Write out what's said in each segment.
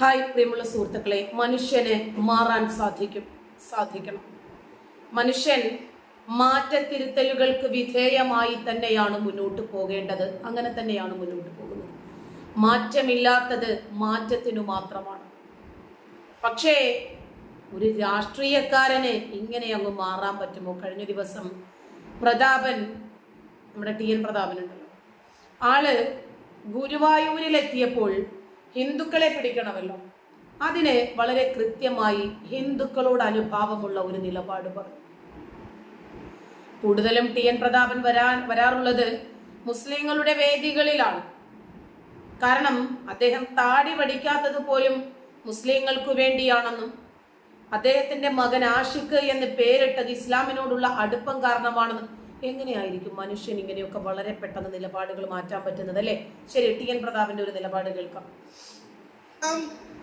Hi പ്രിയമുള്ള സുഹൃത്തുക്കളെ. മനുഷ്യന് മാറാൻ സാധിക്കും സാധിക്കണം. മനുഷ്യൻ മാറ്റത്തിരുത്തലുകൾക്ക് വിധേയമായി തന്നെയാണ് മുന്നോട്ട് പോകേണ്ടത്. അങ്ങനെ തന്നെയാണ് മുന്നോട്ട് പോകുന്നത്. മാറ്റമില്ലാത്തത് മാറ്റത്തിനു മാത്രമാണ്. പക്ഷേ ഒരു രാഷ്ട്രീയക്കാരന് ഇങ്ങനെ അങ്ങ് മാറാൻ പറ്റുമോ? കഴിഞ്ഞ ദിവസം പ്രതാപൻ നമ്മുടെ ടി എൻ പ്രതാപൻ ഉണ്ടല്ലോ. ആൾ ഗുരുവായൂരിലെത്തിയപ്പോൾ ഹിന്ദുക്കളെ പിടിക്കണമല്ലോ. അതിനെ വളരെ കൃത്യമായി ഹിന്ദുക്കളോട് അനുഭാവമുള്ള ഒരു നിലപാട് പറഞ്ഞു. കൂടുതലും ടി എൻ പ്രതാപൻ വരാൻ വരാറുള്ളത് മുസ്ലിങ്ങളുടെ വേദികളിലാണ്. കാരണം അദ്ദേഹം താടി പഠിക്കാത്തത് പോലും മുസ്ലിങ്ങൾക്ക് വേണ്ടിയാണെന്നും അദ്ദേഹത്തിന്റെ മകൻ ആഷിഖ് എന്ന് പേരിട്ടത് ഇസ്ലാമിനോടുള്ള അടുപ്പം കാരണമാണെന്നും എങ്ങനെയായിരിക്കും മനുഷ്യൻ ഇങ്ങനെയൊക്കെ വളരെ പെട്ടെന്ന് നിലപാടുകൾ മാറ്റാൻ പറ്റുന്നത് അല്ലേ? ശരി ടി എൻ പ്രതാപിന്റെ ഒരു നിലപാട് കേൾക്കാം.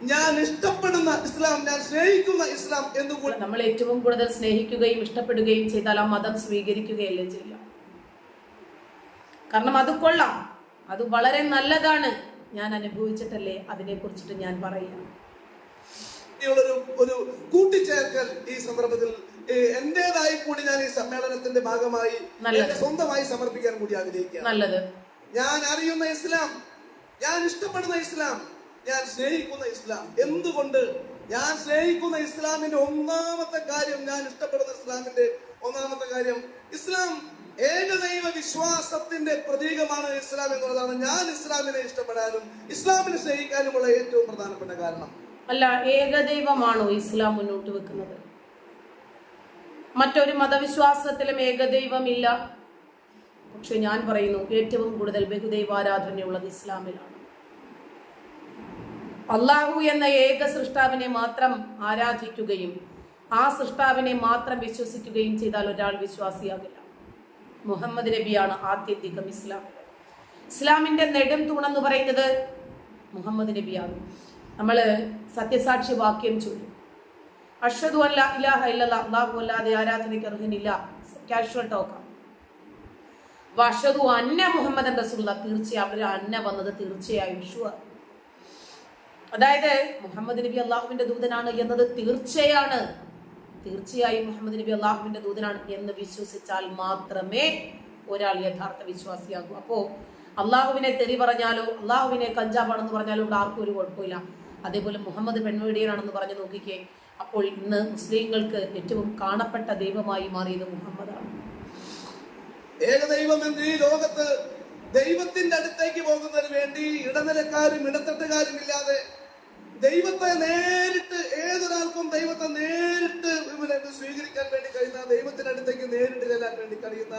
ഞാൻ ഇഷ്ടപ്പെടുന്ന ഇസ്ലാം ഞാൻ സ്നേഹിക്കുന്ന ഇസ്ലാം എന്ന് കൂടെ നമ്മൾ ഏറ്റവും കൂടുതൽ സ്നേഹിക്കുകയും ഇഷ്ടപ്പെടുകയും ചെയ്താൽ ആ മതം സ്വീകരിക്കുകയല്ലേ ചെയ്യാം കാരണം അത് കൊള്ളാം. അത് വളരെ നല്ലതാണ്. ഞാൻ അനുഭവിച്ചിട്ടല്ലേ അതിനെ കുറിച്ചിട്ട് ഞാൻ പറയാം ഒരു ഒരു കൂട്ടിച്ചേർക്കൽ ഈ സന്ദർഭത്തിൽ എന്റേതായി കൂടി ഞാൻ ഈ സമ്മേളനത്തിന്റെ ഭാഗമായി സ്വന്തമായി സമർപ്പിക്കാൻ കൂടി ആഗ്രഹിക്കുകയാണ്. നല്ലത്. ഞാൻ അറിയുന്ന ഇസ്ലാം ഞാൻ ഇഷ്ടപ്പെടുന്ന ഇസ്ലാം ഞാൻ സ്നേഹിക്കുന്ന ഇസ്ലാം. എന്തുകൊണ്ട്? ഞാൻ സ്നേഹിക്കുന്ന ഇസ്ലാമിന്റെ ഒന്നാമത്തെ കാര്യം ഞാൻ ഇഷ്ടപ്പെടുന്ന ഇസ്ലാമിന്റെ ഒന്നാമത്തെ കാര്യം ഇസ്ലാം ഏകദൈവ വിശ്വാസത്തിന്റെ പ്രതീകമാണ് ഇസ്ലാം എന്നുള്ളതാണ്. ഞാൻ ഇസ്ലാമിനെ ഇഷ്ടപ്പെടാനും ഇസ്ലാമിനെ സ്നേഹിക്കാനുമുള്ള ഏറ്റവും പ്രധാനപ്പെട്ട കാരണം. അല്ല ഏകദൈവമാണോ ഇസ്ലാം മുന്നോട്ട് വെക്കുന്നത്? മറ്റൊരു മതവിശ്വാസത്തിലും ഏകദൈവമില്ല. പക്ഷെ ഞാൻ പറയുന്നു ഏറ്റവും കൂടുതൽ ബഹുദൈവാരാധനയുള്ളത് ഇസ്ലാമിലാണ്. അള്ളാഹു എന്ന ഏക സൃഷ്ടാവിനെ മാത്രം ആരാധിക്കുകയും ആ സൃഷ്ടാവിനെ മാത്രം വിശ്വസിക്കുകയും ചെയ്താൽ ഒരാൾ വിശ്വാസിയാകില്ല. മുഹമ്മദ് നബിയാണ് ആത്യന്തികം ഇസ്ലാം. ഇസ്ലാമിന്റെ നെടും തൂണെന്ന് പറയുന്നത് മുഹമ്മദ് നബിയാണ്. നമ്മൾ സത്യസാക്ഷി വാക്യം ചൊല്ലും. അഷദു അല്ല ഇലാഹ ഇല്ലല്ല അള്ളാഹു അല്ലാതെ ആരാധനയ്ക്ക് അർഹനില്ല. കാഷ്വൽ ടോക്ക് വഷതു അന്ന മുഹമ്മദ് റസൂല്ല തീർച്ചയായും അവർ അന്ന വന്നത് തീർച്ചയായും ഷുവർ. അതായത് മുഹമ്മദ് നബി അള്ളാഹുവിന്റെ ദൂതനാണ് എന്നത് തീർച്ചയാണ്. തീർച്ചയായും മുഹമ്മദ് നബി അള്ളാഹുവിന്റെ ദൂതനാണ് എന്ന് വിശ്വസിച്ചാൽ മാത്രമേ ഒരാൾ യഥാർത്ഥ വിശ്വാസിയാകൂ. അപ്പോ അള്ളാഹുവിനെ തെറി പറഞ്ഞാലോ അള്ളാഹുവിനെ കഞ്ചാവാണെന്ന് പറഞ്ഞാലോ ഇവിടെ ആർക്കും ഒരു കുഴപ്പമില്ല. അതേപോലെ മുഹമ്മദ് പെൺവേടിയനാണെന്ന് പറഞ്ഞു നോക്കിക്കേ. അപ്പോൾ ഇന്ന് മുസ്ലിങ്ങൾക്ക് ഏറ്റവും കാണപ്പെട്ട ദൈവമായി മാറിയത് മുഹമ്മദാണ്. ഏകദൈവം എന്ന് ഈ ലോകത്ത് ദൈവത്തിന്റെ അടുത്തേക്ക് പോകുന്നതിന് വേണ്ടി ഇടനിലക്കാരും ഇടത്തട്ടുകാരും ഇല്ലാതെ ദൈവത്തെ നേരിട്ട് ഏതൊരാൾക്കും ദൈവത്തെ നേരിട്ട് സ്വീകരിക്കാൻ വേണ്ടി കഴിയുന്ന ദൈവത്തിന്റെ അടുത്തേക്ക് നേരിട്ട് ചെല്ലാൻ വേണ്ടി കഴിയുന്ന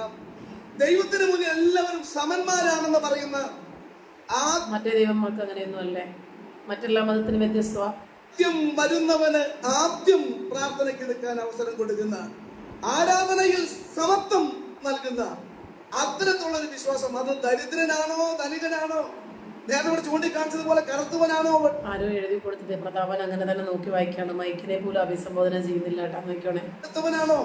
ദൈവത്തിന് മുന്നിൽ എല്ലാവരും സമന്മാരാണെന്ന് പറയുന്ന ആ മറ്റേ ദൈവങ്ങൾക്ക് അങ്ങനെയൊന്നും അല്ലേ മറ്റെല്ലാ മതത്തിനും വ്യത്യസ്തമാ? ആദ്യം വരുന്നവന് ആദ്യം പ്രാർത്ഥനയ്ക്ക് നിൽക്കാൻ അവസരം കൊടുക്കുന്ന ആരാധനയിൽ സമത്വം നൽകുന്ന അത്തരത്തിലുള്ള ഒരു വിശ്വാസം. അത് ദരിദ്രനാണോ ധനികനാണോ? നേരത്തെ ഇവിടെ ചൂണ്ടിക്കാണിച്ചതുപോലെ കറുത്തവനാണോ ആരോ എഴുതി കൊടുത്തിട്ട് പ്രതാപൻ അങ്ങനെ തന്നെ നോക്കി വായിക്കാണ്. മൈക്കിനെ പോലും അഭിസംബോധന ചെയ്യുന്നില്ല കറുത്തവനാണോ?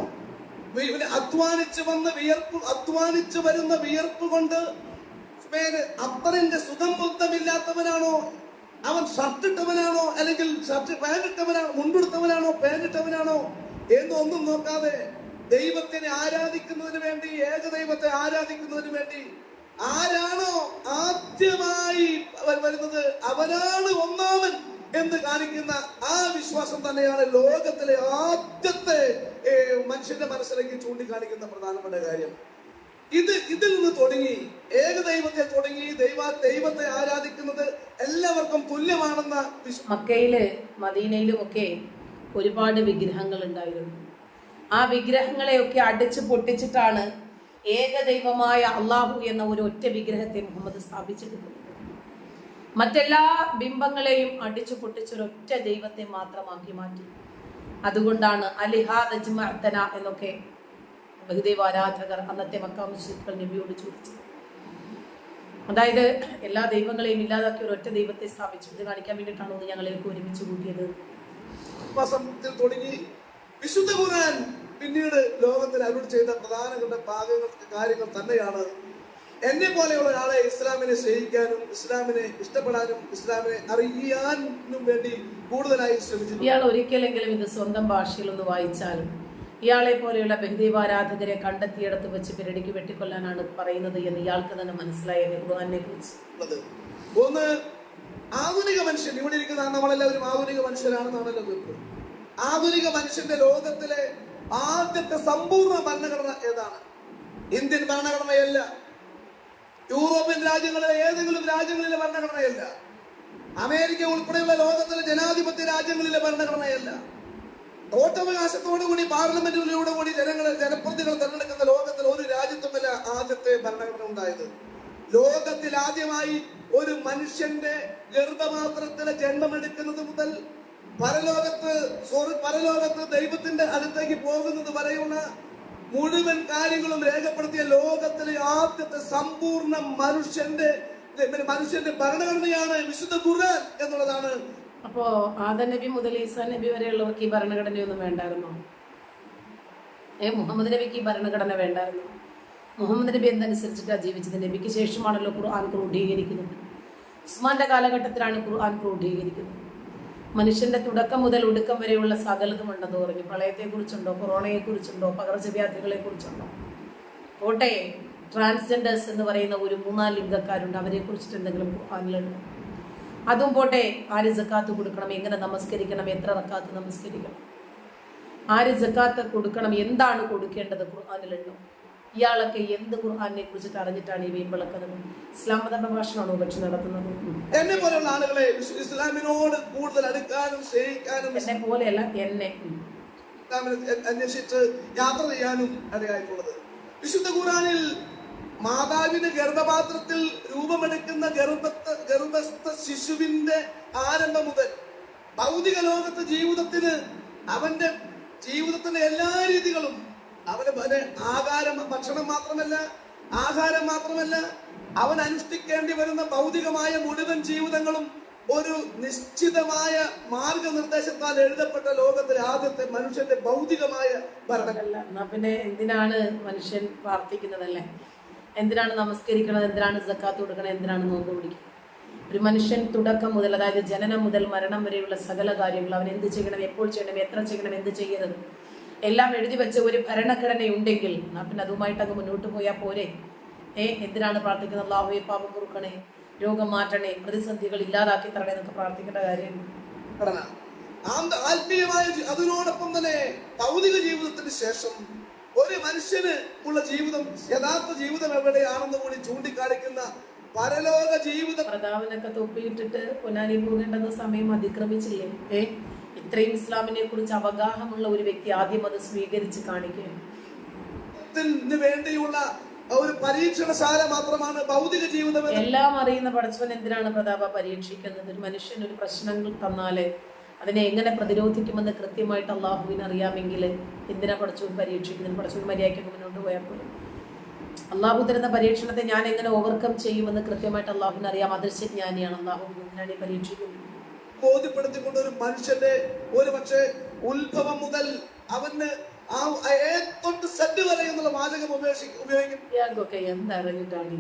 അധ്വാനിച്ചു വന്ന വിയർപ്പ് അധ്വാനിച്ചു വരുന്ന വിയർപ്പ് കൊണ്ട് അപ്പറിന്റെ സുഖം ബുദ്ധമില്ലാത്തവനാണോ അവൻ ഷർട്ട് ഇട്ടവനാണോ? അല്ലെങ്കിൽ ഷർട്ട് പാന്റ് ഇട്ടവനാണോ മുണ്ടെടുത്തവനാണോ പാന്റ് ഇട്ടവനാണോ? എന്നൊന്നും നോക്കാതെ ദൈവത്തിനെ ആരാധിക്കുന്നതിന് വേണ്ടി ഏകദൈവത്തെ ആരാധിക്കുന്നതിന് വേണ്ടി ആരാണോ ആദ്യമായി വരുന്നത്? അവനാണ് ഒന്നാമൻ എന്ന് കാണിക്കുന്ന ആ വിശ്വാസം തന്നെയാണ് ലോകത്തിലെ ആദ്യത്തെ മനുഷ്യന്റെ മനസ്സിലേക്ക് ചൂണ്ടിക്കാണിക്കുന്ന പ്രധാനപ്പെട്ട കാര്യം. ഇത് ഇതിൽ നിന്ന് തുടങ്ങി. ഏകദൈവത്തെ തുടങ്ങി. ദൈവ ദൈവത്തെ ആരാധിക്കുന്നത് എല്ലാവർക്കും തുല്യമാണെന്ന മക്കയിൽ മദീനയിലും ഒക്കെ ഒരുപാട് വിഗ്രഹങ്ങൾ ഉണ്ടായിരുന്നു ആ വിഗ്രഹങ്ങളെയൊക്കെ അടിച്ചു പൊട്ടിച്ചിട്ടാണ് ഏകദൈവമായ അള്ളാഹു എന്ന ഒരു ഒറ്റ വിഗ്രഹത്തെ മുഹമ്മദ് സ്ഥാപിച്ചെടുക്കുന്നത്. മറ്റെല്ലാ ബിംബങ്ങളെയും അടിച്ചു പൊട്ടിച്ചൊരൊറ്റ ദൈവത്തെ മാത്രമാക്കി മാറ്റി. അതുകൊണ്ടാണ് അലിഹാദ് എന്നൊക്കെ ബഹുദൈവ ആരാധകർ അന്നത്തെ മക്ക മുസ്ലിങ്ങൾ നബിയോട് ചോദിച്ചു. അതായത് എല്ലാ ദൈവങ്ങളെയും ഇല്ലാതാക്കി ഒരു ഒറ്റ ദൈവത്തെ സ്ഥാപിച്ചു. ഇത് കാണിക്കാൻ വേണ്ടിയിട്ടാണ് ഞങ്ങൾ ഞങ്ങളെയൊക്കെ ഒരുമിച്ച് കൂട്ടിയത്? തുടങ്ങി വിശുദ്ധ ഖുർആൻ പിന്നീട് ലോകത്തിൽ അരുൾ ചെയ്ത പ്രധാനപ്പെട്ട ഭാഗങ്ങൾ കാര്യങ്ങൾ തന്നെയാണ്. എന്നെ പോലെയുള്ള ഒരാളെ ഇസ്ലാമിനെ സ്നേഹിക്കാനും ഇസ്ലാമിനെ ഇഷ്ടപ്പെടാനും ഇസ്ലാമിനെ അറിയാനും വേണ്ടി കൂടുതലായി ശ്രമിച്ചു ഇയാൾ ഒരിക്കലെങ്കിലും ഇത് സ്വന്തം ഭാഷയിൽ ഒന്ന് വായിച്ചാലും ഇയാളെ പോലെയുള്ള ബഹുദൈവാരാധകരെ കണ്ടെത്തിയിടത്ത് വെച്ച് പിരടിക്ക് വെട്ടിക്കൊല്ലാനാണ് പറയുന്നത് എന്ന് ഇയാൾക്ക് തന്നെ മനസ്സിലായി ഖുർആാനെ കുറിച്ച്. ഒന്ന് ആധുനിക മനുഷ്യൻ. ഇവിടെ ഇരിക്കുന്ന നമ്മളെല്ലാവരും ആധുനിക മനുഷ്യരാണെന്നാണല്ലോ ആധുനിക മനുഷ്യന്റെ ലോകത്തിലെ ആദ്യത്തെ സമ്പൂർണ ഭരണഘടന ഏതാണ്? ഇന്ത്യൻ ഭരണഘടനയല്ല. യൂറോപ്യൻ രാജ്യങ്ങളിലെ ഏതെങ്കിലും രാജ്യങ്ങളിലെ ഭരണഘടനയല്ല. അമേരിക്ക ഉൾപ്പെടെയുള്ള ലോകത്തിലെ ജനാധിപത്യ രാജ്യങ്ങളിലെ ഭരണഘടനയല്ല. വോട്ടവകാശത്തോടു കൂടി പാർലമെന്റിലൂടെ കൂടി ജനങ്ങളെ ജനപ്രതിനിധികൾ തെരഞ്ഞെടുക്കുന്ന ലോകത്തിൽ ഒരു രാജ്യത്തുമല്ല ആദ്യത്തെ ഭരണഘടന ഉണ്ടായത്. ലോകത്തിൽ ആദ്യമായി ഒരു മനുഷ്യന്റെ ഗർഭപാത്രത്തിലെ ജന്മമെടുക്കുന്നത് മുതൽ പരലോകത്ത് പരലോകത്ത് ദൈവത്തിന്റെ അടുത്തേക്ക് പോകുന്നത് വരെയുള്ള മുഴുവൻ കാര്യങ്ങളും രേഖപ്പെടുത്തിയ ലോകത്തിലെ ആദ്യത്തെ സമ്പൂർണ മനുഷ്യന്റെ മനുഷ്യന്റെ ഭരണഘടനയാണ് വിശുദ്ധ ഖുർആൻ എന്നുള്ളതാണ് അപ്പോ ആദ നബി മുതൽ ഈസാ നബി വരെയുള്ളവർക്ക് ഈ ഭരണഘടനയൊന്നും വേണ്ടായിരുന്നോ? ഏ മുഹമ്മദ് നബിക്ക് ഈ ഭരണഘടന വേണ്ടായിരുന്നു? മുഹമ്മദ് നബി എന്തനുസരിച്ചിട്ടാണ് ജീവിച്ചത്? നബിക്ക് ശേഷമാണല്ലോ ഖുർആൻ ക്രോഡീകരിക്കുന്നത്. ഉസ്മാന്റെ കാലഘട്ടത്തിലാണ് ഖുർആൻ ക്രോഡീകരിക്കുന്നത്. മനുഷ്യന്റെ തുടക്കം മുതൽ ഒടുക്കം വരെയുള്ള സകലതും ഉണ്ടെന്ന് പറഞ്ഞു. പ്രളയത്തെ കുറിച്ചുണ്ടോ കൊറോണയെ കുറിച്ചുണ്ടോ പകർച്ചവ്യാധികളെ കുറിച്ചുണ്ടോ പോട്ടെ ട്രാൻസ്ജെൻഡേഴ്സ് എന്ന് പറയുന്ന ഒരു മൂന്നാൽ ലിംഗക്കാരുണ്ട് അവരെ കുറിച്ചിട്ട് എന്തെങ്കിലും ഖുർആനിലുണ്ടോ? അതും പോട്ടെ ആര് ജക്കാത്ത് കൊടുക്കണം എങ്ങനെ നമസ്കരിക്കണം എത്ര റക്കാത്ത് നമസ്കരിക്കണം. ആര് ജക്കാത്ത് കൊടുക്കണം എന്താണ് കൊടുക്കേണ്ടത് ഖുർആാനിലുണ്ടോ ഇയാളൊക്കെ എന്ത് ഖുർആാനെ കുറിച്ചിട്ട് അറിഞ്ഞിട്ടാണ് ഈ വീമ്പിളക്കുന്നത് ഇസ്ലാം മത പ്രഭാഷണമാണോ പക്ഷെ നടത്തുന്നത്? എന്നെ പോലെയുള്ള ആളുകളെ ഇസ്ലാമിനോട് കൂടുതൽ അടുക്കാനും സ്നേഹിക്കാനും എന്നെ പോലെയല്ല എന്നെ. അന്വേഷിച്ച് യാത്ര ചെയ്യാനും അറിയായിട്ടുള്ളത് വിശുദ്ധ ഖുറാനിൽ മാതാവിന്റെ ഗർഭപാത്രത്തിൽ രൂപമെടുക്കുന്ന ഗർഭത്ത് ഗർഭസ്ഥ ശിശുവിന്റെ ആരംഭം മുതൽ ഭൗതിക ലോകത്തെ ജീവിതത്തിന് അവന്റെ ജീവിതത്തിന്റെ എല്ലാ രീതികളും അവന് അവന് ആകാരം ഭക്ഷണം മാത്രമല്ല ആഹാരം മാത്രമല്ല അവൻ അനുഷ്ഠിക്കേണ്ടി വരുന്ന ഭൗതികമായ മുഴുവൻ ജീവിതങ്ങളും ഒരു നിശ്ചിതമായ മാർഗനിർദ്ദേശത്താൽ എഴുതപ്പെട്ട ലോകത്തിലെ ആദ്യത്തെ മനുഷ്യന്റെ ഭൗതികമായ ഭരണം പിന്നെ എന്തിനാണ് മനുഷ്യൻ പ്രാർത്ഥിക്കുന്നതല്ലേ? എന്തിനാണ് നമസ്കരിക്കുന്നത് എന്തിനാണ് സക്കാത്ത് കൊടുക്കണം എന്തിനാണ് നോമ്പ് പിടിക്കുന്നത് ഒരു മനുഷ്യൻ തുടക്കം മുതൽ അതായത് ജനനം മുതൽ മരണം വരെയുള്ള സകല കാര്യങ്ങൾ അവൻ എന്ത് ചെയ്യണം? എപ്പോൾ ചെയ്യണം? എത്ര ചെയ്യണം? എന്ത് ചെയ്യരുത് എല്ലാം എഴുതി വെച്ച ഒരു ഭരണഘടന ഉണ്ടെങ്കിൽ എന്നാ പിന്നെ അതുമായിട്ട് അങ്ങ് മുന്നോട്ട് പോയാൽ പോരെ? ഏ എന്തിനാണ് പ്രാർത്ഥിക്കുന്നത്? അള്ളാഹുയെ പാപം കുറുക്കണേ രോഗം മാറ്റണേ പ്രതിസന്ധികൾ ഇല്ലാതാക്കി തരണേ എന്നൊക്കെ പ്രാർത്ഥിക്കേണ്ട കാര്യമുണ്ട് അതിനോടൊപ്പം തന്നെ ഭൗതിക ജീവിതത്തിന് ശേഷം ഒരു മനുഷ്യന് ഉള്ള ജീവിതം യഥാർത്ഥ ജീവിതം എവിടെയാണെന്ന് കൂടി ചൂണ്ടിക്കാണിക്കുന്ന പരലോക ജീവിതം. പ്രതാവിനൊക്കെ തൊപ്പിയിട്ടിട്ട് പൊന്നാനി പോകേണ്ടെന്ന സമയം അതിക്രമിച്ചില്ലേ? ഏ? ഇത്രയും ഇസ്ലാമിനെ കുറിച്ച് അവഗാഹമുള്ള ഒരു വ്യക്തി ആദ്യം അത് സ്വീകരിച്ച് കാണിക്കുകയാണ്. വേണ്ടിയുള്ള ഒരു പരീക്ഷണശാല മാത്രമാണ് ഭൗതിക ജീവിതം എല്ലാം അറിയുന്ന പടച്ചവൻ എന്തിനാണ് പ്രതാപ പരീക്ഷിക്കുന്നത്? ഒരു മനുഷ്യൻ ഒരു പ്രശ്നങ്ങൾ തന്നാൽ അതിനെ എങ്ങനെ പ്രതിരോധിക്കുമെന്ന് കൃത്യമായിട്ട് അള്ളാഹുവിന് അറിയാമെങ്കിൽ എന്തിനാ പഠിച്ചു പരീക്ഷിക്കുന്നത്? പഠിച്ചു മര്യാദയ്ക്ക് മുന്നോട്ട് പോയാൽ പോലും അള്ളാഹു തരുന്ന പരീക്ഷണത്തെ ഞാൻ എങ്ങനെ ഓവർകം ചെയ്യുമെന്ന് കൃത്യമായിട്ട് അള്ളാഹുവിന് അറിയാം. അദൃശ്യജ്ഞാനിയാണ് അള്ളാഹു. എന്തിനാണ് ഈ പരീക്ഷിക്കുന്നത്? ബോധ്യപ്പെടുത്തിക്കൊണ്ട് ഒരു മനുഷ്യന്റെ ഒരു പക്ഷേ ഉത്ഭവം മുതൽ അവന് ആ ഏ തൊട്ട് സെറ്റ് വരെ എന്നുള്ള വാചകം ഉപയോഗിക്കും. ഇയാൾക്കൊക്കെ എന്തറിഞ്ഞിട്ടാണ്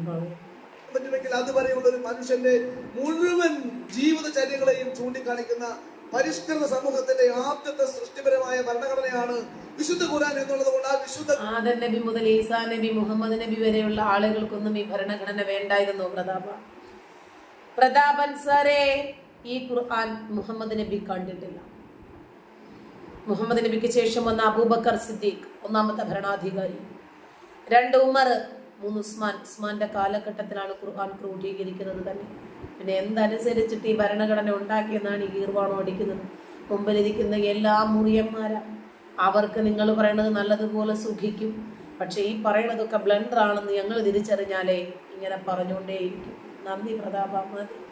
പറ്റുമെങ്കിൽ അതുവരെയുള്ള ഒരു മനുഷ്യന്റെ മുഴുവൻ ജീവിതചര്യകളെയും ചൂണ്ടിക്കാണിക്കുന്ന പരിഷ്കൃത സമൂഹത്തിന്റെ ആദ്യത്തെ സൃഷ്ടിപരമായ ഭരണഘടനയാണ് വിശുദ്ധ ഖുർആൻ എന്നുള്ളത് കൊണ്ട് ആ വിശുദ്ധ ആദൻ നബി മുതൽ ഈസാ നബി മുഹമ്മദ് നബി വരെയുള്ള ആളുകൾക്കൊന്നും ഈ ഭരണഘടന വേണ്ടായിരുന്നു പ്രതാപ. പ്രതാപൻ സാറേ ഈ ഖുർആൻ മുഹമ്മദ് നബി കണ്ടിട്ടില്ല. മുഹമ്മദ് നബിക്ക് ശേഷം വന്ന അബൂബക്കർ സിദ്ദീഖ് ഒന്നാമത്തെ ഭരണാധികാരി. രണ്ട് ഉമർ മൂന്ന് ഉസ്മാൻ ഉസ്മാന്റെ കാലഘട്ടത്തിലാണ് ഖുർആൻ ക്രോഡീകരിക്കുന്നത് തന്നെ. പിന്നെ എന്തനുസരിച്ചിട്ട് ഈ ഭരണഘടന ഉണ്ടാക്കിയെന്നാണ് ഈ ഈർവാണം അടിക്കുന്നത്? മുമ്പിലിരിക്കുന്ന എല്ലാ മുറിയന്മാരാ. അവർക്ക് നിങ്ങൾ പറയണത് നല്ലതുപോലെ സുഖിക്കും. പക്ഷേ ഈ പറയണതൊക്കെ ബ്ലണ്ടർ ആണെന്ന് ഞങ്ങൾ തിരിച്ചറിഞ്ഞാലേ ഇങ്ങനെ പറഞ്ഞുകൊണ്ടേയിരിക്കും. നന്ദി പ്രതാപ മതി.